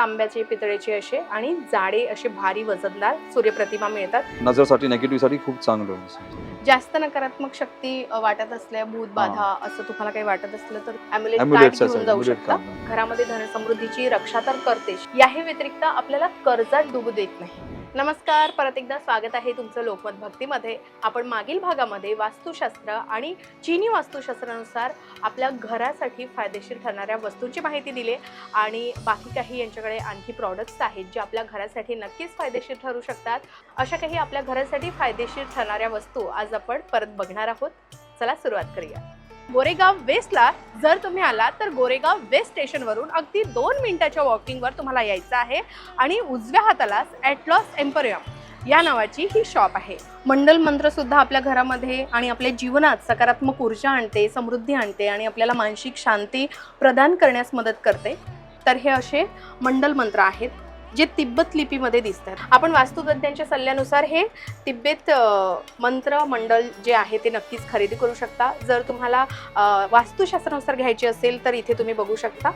तांब्याचे पितळेचे असे आणि जाडे असे भारी वजनदार सूर्यप्रतिमा मिळतात. नजरसाठी नेगेटिव्हसाठी खूप चांगलं आहे. जास्त नकारात्मक शक्ती अ, वाटत असल्या भूत बाधा असं तुम्हाला काही वाटत असलं तर Amulets घेऊन जाऊ amulet शकता. घरामध्ये धनसमृद्धीची रक्षा तर करतेच. याही व्यतिरिक्त आपल्याला कर्जात डुबू देत नाही. नमस्कार परत एकदा स्वागत आहे तुमचं लोकमत भक्तीमध्ये. आपण मागील भागामध्ये वास्तुशास्त्र आणि चीनी वास्तुशास्त्रानुसार आपल्या घरासाठी फायदेशीर ठरणाऱ्या वस्तूंची माहिती दिली आणि बाकी काही यांच्याकडे आणखी प्रॉडक्ट्स आहेत जे आपल्या घरासाठी नक्कीच फायदेशीर ठरू शकतात. अशा काही आपल्या घरासाठी फायदेशीर ठरणाऱ्या वस्तू आज आपण परत बघणार आहोत. चला सुरुवात करूया. गोरेगाव वेस्टला जर तुम्ही आलात तर गोरेगाव वेस्ट स्टेशनवरून अगदी दोन मिनिटाच्या वॉकिंगवर तुम्हाला यायचं आहे. आणि उजव्या हातालाच ॲटलॉस एम्पोरियम या नावाची ही शॉप आहे. मंडल मंत्र सुद्धा आपल्या घरामध्ये आणि आपल्या जीवनात सकारात्मक ऊर्जा आणते समृद्धी आणते आणि आपल्याला मानसिक शांती प्रदान करण्यास मदत करते. तर हे असे मंडल मंत्र आहेत. जे तिब्बत लिपीमध्ये दिसतात. आपण वास्तुतज्ञांच्या सल्ल्यानुसार हे तिब्बत मंत्र मंडल जे आहे ते नक्कीच खरेदी करू शकता. जर तुम्हाला वास्तुशास्त्रानुसार घ्यायची असेल तर इथे तुम्ही बघू शकता.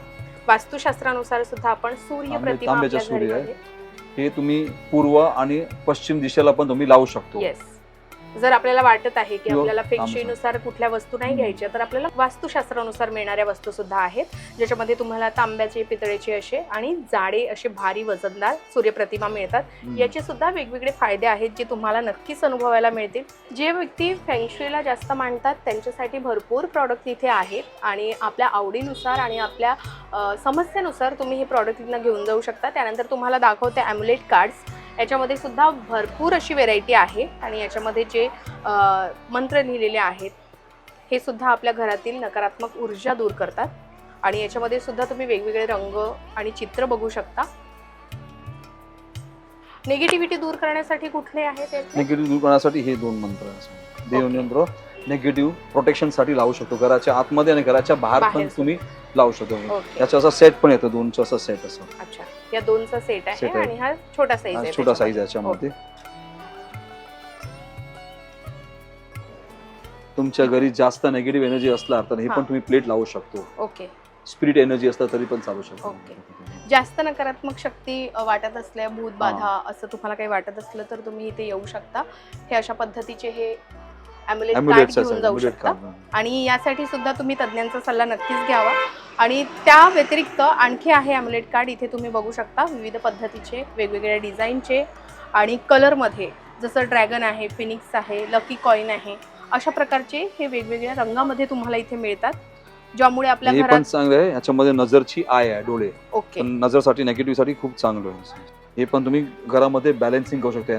वास्तुशास्त्रानुसार सुद्धा आपण सूर्य प्रतिमा हे तुम्ही पूर्व आणि पश्चिम दिशेला पण तुम्ही लावू शकतो. येस जर आपल्याला वाटत आहे की किंवा आपल्याला तांबूस. फेक्षीनुसार कुठल्या वस्तू नाही घ्यायच्या तर आपल्याला वास्तुशास्त्रानुसार मिळणाऱ्या वस्तू सुद्धा आहेत ज्याच्यामध्ये तुम्हाला तांब्याचे पितळेचे असे आणि जाडे असे भारी वजनदार सूर्यप्रतिमा मिळतात. याचे सुद्धा वेगवेगळे फायदे आहेत जे तुम्हाला नक्कीच अनुभवायला मिळतील जे व्यक्ती फेंगशुईला जास्त मांडतात त्यांच्यासाठी भरपूर प्रॉडक्ट इथे आहेत आणि आपल्या आवडीनुसार आणि आपल्या समस्येनुसार तुम्ही हे प्रॉडक्ट इथनं घेऊन जाऊ शकता त्यानंतर तुम्हाला दाखवते ॲम्युलेट कार्ड्स याच्यामध्ये सुद्धा भरपूर अशी व्हेरायटी आहे आणि याच्यामध्ये जे मंत्र लिहिलेले आहेत हे सुद्धा आपल्या घरातील नकारात्मक ऊर्जा दूर करतात आणि याच्यामध्ये सुद्धा तुम्ही वेगवेगळे रंग आणि चित्र बघू शकता निगेटिव्हिटी दूर करण्यासाठी कुठले आहेत? निगेटिव्ह दूर करण्यासाठी हे दोन मंत्र. देव मंत्र निगेटिव्ह प्रोटेक्शनसाठी लावू शकतो घराच्या आतमध्ये आणि घराच्या बाहेर पण. तुम्ही लावू शकतो ओके. याचा असा सेट पण येतो दोनचा असा सेट असं. अच्छा. या दोनचा सेट आहे Set आहे. आणि हा छोटा साईज हा आहे छोटा साईज. याच्यामध्ये. तुमच्या घरी जास्त नेगेटिव्ह एनर्जी असला तर हे हा. पण तुम्ही प्लेट लावू शकतो. ओके. स्पिरिट एनर्जी असला तरी पण चालू शकतो. ओके. जास्त नकारात्मक शक्ती अ, वाटत असल्या भूत बाधा असं तुम्हाला काही वाटत असलं तर तुम्ही इथे येऊ शकता. हे अशा पद्धतीचे हे Amulets घेऊन जाऊ शकता. आणि यासाठी सुद्धा तुम्ही तज्ज्ञांचा सल्ला नक्कीच घ्यावा. आणि त्या व्यतिरिक्त आणखी आहे ॲम्युलेट कार्ड इथे तुम्ही बघू शकता विविध पद्धतीचे वेगवेगळ्या डिझाईनचे आणि कलरमध्ये जसं ड्रॅगन आहे फिनिक्स आहे लकी कॉईन आहे अशा प्रकारचे हे वेगवेगळ्या रंगामध्ये तुम्हाला इथे मिळतात ज्यामुळे आपल्या हे पण घरात चांगलं आहे. याच्यामध्ये नजरची आय आहे डोळे. ओके. नजरसाठी नेगेटिव्हसाठी खूप चांगलं आहे. हे पण तुम्ही घरामध्ये बॅलन्सिंग करू शकता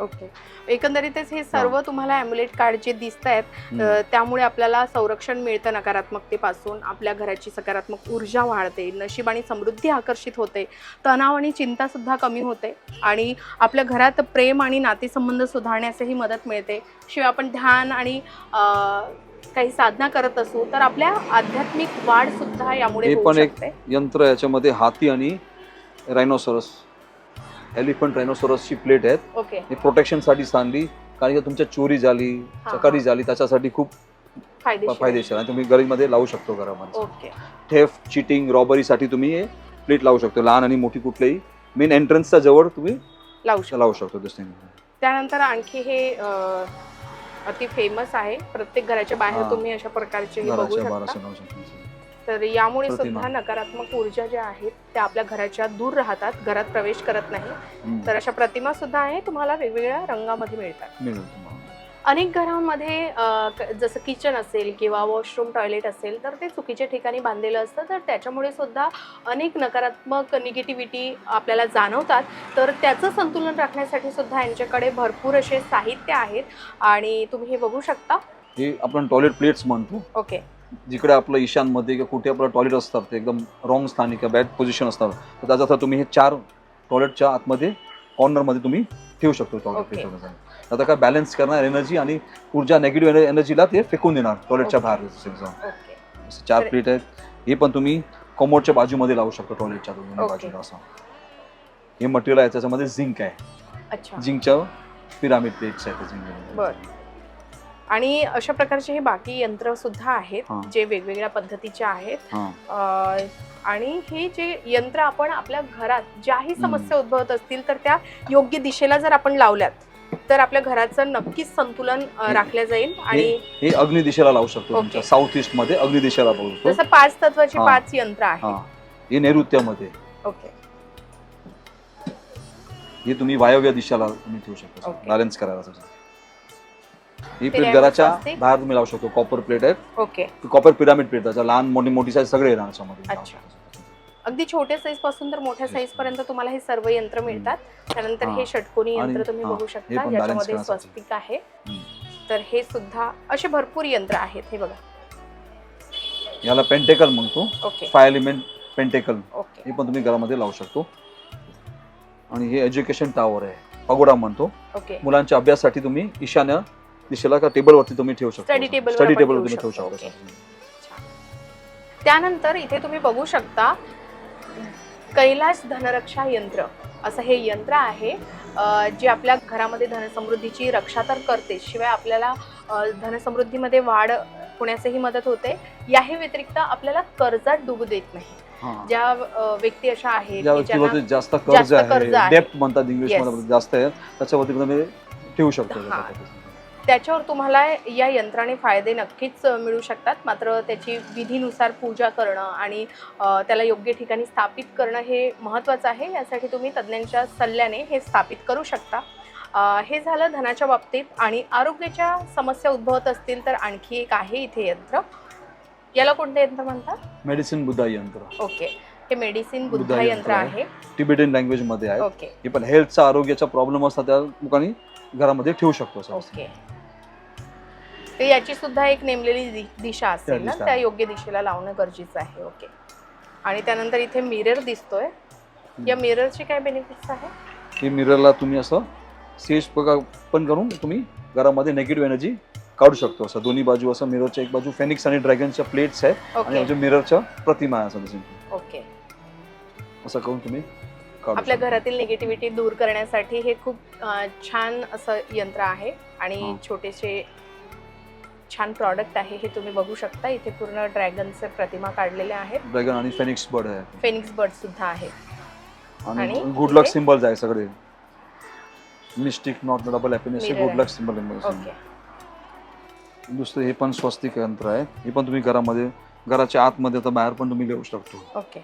ओके. एकंदरीतच हे सर्व तुम्हाला अॅम्युलेट कार्ड जे दिसत आहेत त्यामुळे आपल्याला संरक्षण मिळतं नकारात्मकतेपासून. आपल्या घराची सकारात्मक ऊर्जा वाढते नशीब आणि समृद्धी आकर्षित होते तणाव आणि चिंता सुद्धा कमी होते आणि आपल्या घरात प्रेम आणि नातेसंबंध सुधारण्यासही मदत मिळते. शिवाय आपण ध्यान आणि काही साधना करत असू तर आपल्या आध्यात्मिक वाढ सुद्धा यामुळे हे पण एक- यंत्र याच्यामध्ये हाती आणि रायनोसरस एलिफंट रायनोसरसची प्लेट आहेत. ओके हे प्रोटेक्शनसाठी सांगली कारण की तुमच्या चोरी झाली हा, चकारी. झाली त्याच्यासाठी खूप फायदेशीर आहे. फायदेशीर आहे. तुम्ही घरीमध्ये लावू शकतो घरामध्ये. ओके थेफ चिटिंग रॉबरीसाठी तुम्ही हे प्लेट लावू शकतो. लहान आणि मोठी कुठल्याही मेन एंट्रन्सच्या जवळ तुम्ही लावू शकतो. लावू शकतो त्यानंतर आणखी हे अ, अति फेमस आहे. प्रत्येक घराच्या बाहेर हा. तुम्ही अशा प्रकारचे हे बघू शकतो. तर यामुळे. सुद्धा नकारात्मक ऊर्जा ज्या आहेत त्या आपल्या घराच्या दूर राहतात घरात प्रवेश करत नाही. तर अशा प्रतिमा सुद्धा आहे तुम्हाला वेगवेगळ्या रंगामध्ये मिळतात. अनेक घरांमध्ये जसं किचन असेल किंवा वॉशरूम टॉयलेट असेल तर ते चुकीच्या ठिकाणी बांधलेलं असतं. तर त्याच्यामुळे सुद्धा अनेक नकारात्मक निगेटिव्हिटी आपल्याला जाणवतात. तर त्याचं संतुलन राखण्यासाठी सुद्धा यांच्याकडे भरपूर असे साहित्य आहेत. आणि तुम्ही हे बघू शकता. हे आपण टॉयलेट प्लेट्स म्हणतो ओके जिकडे आपलं ईशानमध्ये किंवा कुठे आपलं टॉयलेट असतात ते एकदम रॉंग स्थानी किंवा बॅड पोझिशन असतात. तर त्याचा अर्थ तुम्ही हे चार टॉयलेटच्या आतमध्ये कॉर्नरमध्ये तुम्ही ठेवू शकतो. टॉयलेट आता काय बॅलन्स करणार एनर्जी आणि ऊर्जा नेगेटिव्ह एनर्जीला ते फेकून देणार टॉयलेटच्या. बाहेर चार प्लेट आहेत. हे पण तुम्ही कमोडच्या बाजूमध्ये लावू शकता टॉयलेटच्या. बाजूला असं. हे मटेरियल आहे त्याच्यामध्ये झिंक आहे. झिंकच्या पिरामिड प्लेट्स आहेत झिंक बर. आणि अशा प्रकारचे हे बाकी यंत्र सुद्धा आहेत हा. जे वेगवेगळ्या पद्धतीचे आहेत हा अ, आणि हे जे यंत्र आपण आपल्या घरात ज्याही. समस्या उद्भवत असतील तर त्या योग्य दिशेला जर आपण लावल्यात तर आपल्या घराचं नक्कीच संतुलन अ, राखलं जाईल आणि हे अग्नि दिशेला लावू शकतो ओके. तुमच्या साऊथ ईस्टमध्ये अग्नि दिशेला लावू शकतो जसं पाच तत्वाची हा. पाच यंत्र हा आहेत हे नैऋत्यामध्ये ओके हे तुम्ही वायव्य दिशेला तुम्ही ठेवू शकता ओके. बॅलन्स करायला. ही प्लेट घराच्या? बाहेर तुम्ही लावू शकतो कॉपर प्लेट आहे ओके. कॉपर पिरामिड प्लेट त्याच्या लहान मोठी मोठी साईज सगळे येणार अच्छा. अगदी छोट्या साईजपासून तर मोठ्या साईज पर्यंत तुम्हाला हे सर्व यंत्र मिळतात. त्यानंतर हा. हे. षटकोनी यंत्र तुम्ही हा, बघू हे शकता. पण balance ज्याच्यामध्ये करण्यासाठी. स्वस्तिक आहे. हम्म. तर हे सुद्धा असे भरपूर यंत्र आहेत. हे बघा. याला पेंटेकल म्हणतो. Okay. Five element pentacle okay. हे पण तुम्ही घरामध्ये लावू शकतो. आणि हे एज्युकेशन टावर आहे. पगोडा म्हणतो. ओके. मुलांच्या अभ्यासासाठी तुम्ही ईशान्य दिशेला का टेबलवरती तुम्ही ठेवू शकता. Table वर स्टडी टेबल तुम्ही ठेवू शकतो, त्यानंतर इथे तुम्ही बघू शकता कैलास धनरक्षा यंत्र. असं हे यंत्र आहे जे आपल्या घरामध्ये धनसमृद्धीची रक्षा तर करते शिवाय आपल्याला धनसमृद्धीमध्ये वाढ होण्यासही मदत होते. याही व्यतिरिक्त आपल्याला कर्जात डुबू देत नाही. ज्या व्यक्ती अशा आहेत जास्त कर्ज आहे म्हणतात इंग्लिश. मध्ये जास्त आहे त्याच्यावरती ठेवू शकतो. त्याच्यावर तुम्हाला या यंत्राने फायदे नक्कीच मिळू शकतात. मात्र त्याची विधीनुसार पूजा करणं आणि त्याला योग्य ठिकाणी स्थापित करणं हे महत्त्वाचं आहे. यासाठी तुम्ही तज्ज्ञांच्या सल्ल्याने हे स्थापित करू शकता. अ, हे झालं धनाच्या बाबतीत आणि आरोग्याच्या समस्या उद्भवत असतील तर आणखी एक आहे इथे यंत्र. याला कोणतं यंत्र म्हणतात? मेडिसिन बुद्धा यंत्र. ओके. हे मेडिसिन बुद्धा यंत्र आहे. टिबेटियन लँग्वेजमध्ये आहे. ओके. पण हेल्थचा आरोग्याचा प्रॉब्लेम असतात त्या लोकांनी घरामध्ये ठेवू शकतो. ओके. तर याची सुद्धा एक नेमलेली दि- दिशा असेल ना? दिशा. त्या. योग्य दिशेला लावणं गरजेचं आहे. ओके. आणि त्यानंतर इथे मिरर दिसतोय. या मिररचे काय बेनिफिट्स आहे हे मिररला तुम्ही असं सेज पण करून तुम्ही घरामध्ये नेगेटिव्ह एनर्जी काढू शकतो. असं दोन्ही बाजू असं मिररच्या एक बाजू फेनिक्स आणि ड्रॅगनच्या प्लेट्स आहे आणि ओके. बाजू मिररच्या प्रतिमा आहे असं ओके. असं करून तुम्ही काढू आपल्या शकता. घरातील निगेटिव्हिटी दूर करण्यासाठी हे खूप अं, छान असं यंत्र आहे. आणि हा. छोटेसे छान प्रॉडक्ट आहे हे तुम्ही बघू शकता. इथे पूर्ण ड्रॅगनचे प्रतिमा काढलेल्या आहेत. ड्रॅगन आणि फेनिक्स बर्ड आहे. फेनिक्स बर्ड सुद्धा आहेत आणि आणि गुड लक इथे? सिम्बल्स आहे सगळे. मिस्टिक नॉट डबल हॅपीनेस हे Mirror गुड आहे. लक सिम्बल ओके दुसरं हे पण स्वस्तिक यंत्र आहे. हे पण तुम्ही घरामध्ये घराच्या आतमध्ये तर बाहेर पण तुम्ही लिहू शकतो. ओके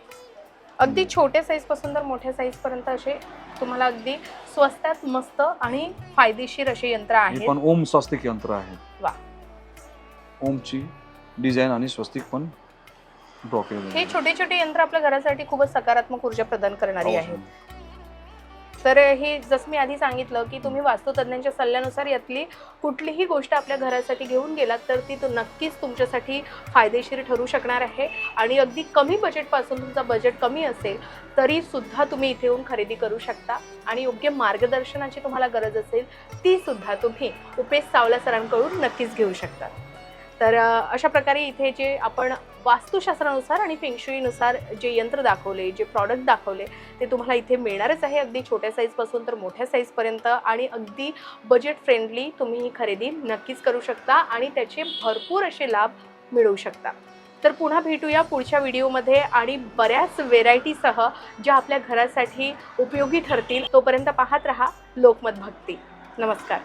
अगदी छोट्या साईजपासून तर मोठ्या साईज पर्यंत असे तुम्हाला अगदी स्वस्तात मस्त आणि फायदेशीर असे यंत्र हे आहेत. पण ओम स्वस्तिक यंत्र आहे. वा. ओमची डिझाईन आणि स्वस्तिक पण ड्रॉ हे छोटे छोटे यंत्र आपल्या घरासाठी खूपच सकारात्मक ऊर्जा प्रदान करणारी आहेत. तर हे जसं मी आधी सांगितलं की तुम्ही वास्तुतज्ञांच्या सल्ल्यानुसार यातली कुठलीही गोष्ट आपल्या घरासाठी घेऊन गेलात तर ती तु- नक्कीच तुमच्यासाठी फायदेशीर ठरू शकणार आहे. आणि अगदी कमी बजेटपासून तुमचं बजेट कमी असेल तरी सुद्धा तुम्ही इथे येऊन खरेदी करू शकता. आणि योग्य मार्गदर्शनाची तुम्हाला गरज असेल ती सुद्धा तुम्ही उपेश सावला सरांकडून नक्कीच घेऊ शकता. तर अशा प्रकारे इथे जे आपण वास्तुशास्त्रानुसार आणि फेंगशुईनुसार जे यंत्र दाखवले जे प्रॉडक्ट दाखवले ते तुम्हाला इथे मिळणारच आहे. अगदी छोट्या साईजपासून तर मोठ्या साईजपर्यंत आणि अगदी बजेट फ्रेंडली तुम्ही ही खरेदी नक्कीच करू शकता आणि त्याचे भरपूर असे लाभ मिळवू शकता. तर पुन्हा भेटूया पुढच्या व्हिडिओमध्ये आणि बऱ्याच व्हेरायटीसह ज्या आपल्या घरासाठी उपयोगी ठरतील तोपर्यंत पाहत रहा लोकमत भक्ती. नमस्कार.